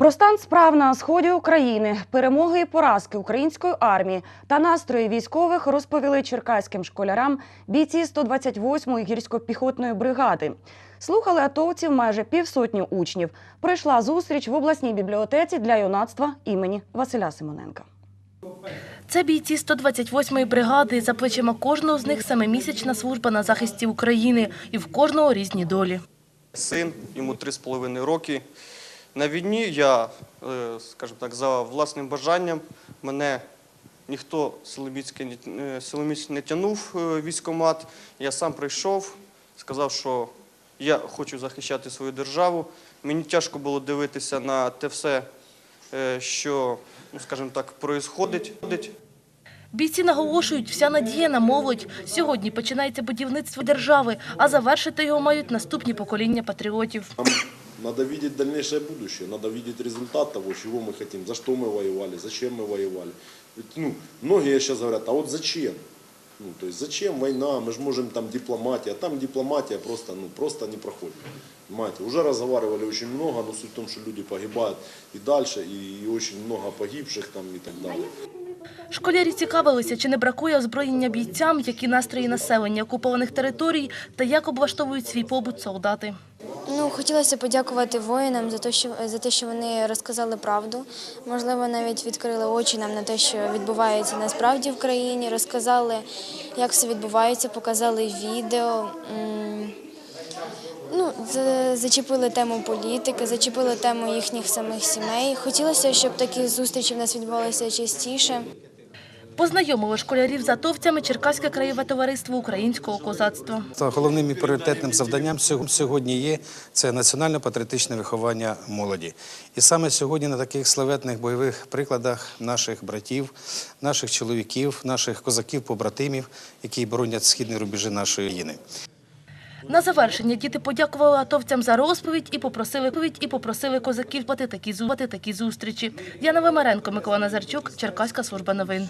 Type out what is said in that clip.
Про стан справ на сході України, перемоги і поразки української армії та настрої військових розповіли черкаським школярам бійці 128-ї гірсько-піхотної бригади. Слухали атовців майже півсотні учнів. Пройшла зустріч в обласній бібліотеці для юнацтва імені Василя Симоненка. Це бійці 128-ї бригади. За плечима кожного з них семимісячна служба на захисті України. І в кожного різні долі. Син, йому 3,5 роки. На війні я, е, скажімо так, за власним бажанням, мене ніхто силоміцький не- е, силоміць не тягнув е, військкомат. Я сам прийшов, сказав, що я хочу захищати свою державу. Мені тяжко було дивитися на те все, що, ну, скажімо так, проїсходить. Бійці наголошують, вся надія на молодь. Сьогодні починається будівництво держави, а завершити його мають наступні покоління патріотів. Нам надо видеть дальнейшее будущее, надо видеть результат того, чего мы хотим, за что мы воевали, зачем мы воевали. Ведь, ну, многие сейчас говорят, а вот зачем? Ну, то есть зачем война, мы же можем там дипломатия, а там дипломатия просто, ну, просто не проходит. Понимаете, уже разговаривали очень много, но суть в том, что люди погибают и дальше, и, и очень много погибших там и так далее. Школярі цікавилися, чи не бракує озброєння бійцям, які настрої населення окупованих територій та як облаштовують свій побут солдати. Ну, хотілося подякувати воїнам за те, що за те, що вони розказали правду. Можливо, навіть відкрили очі нам на те, що відбувається насправді в країні. Розказали, як все відбувається, показали відео. Ну, зачепили тему політики, зачепили тему їхніх самих сімей. Хотілося, щоб такі зустрічі в нас відбувалися частіше. Познайомили школярів з атовцями Черкаське краєве товариство українського козацтва. Головним і пріоритетним завданням сього- сьогодні є це національно-патріотичне виховання молоді. І саме сьогодні на таких славетних бойових прикладах наших братів, наших чоловіків, наших козаків-побратимів, які боронять східні рубежі нашої країни. На завершення діти подякували атовцям за розповідь і попросили і попросили козаків плати такі зустрічі. Яна Вимаренко, Микола Назарчук, Черкаська служба новин.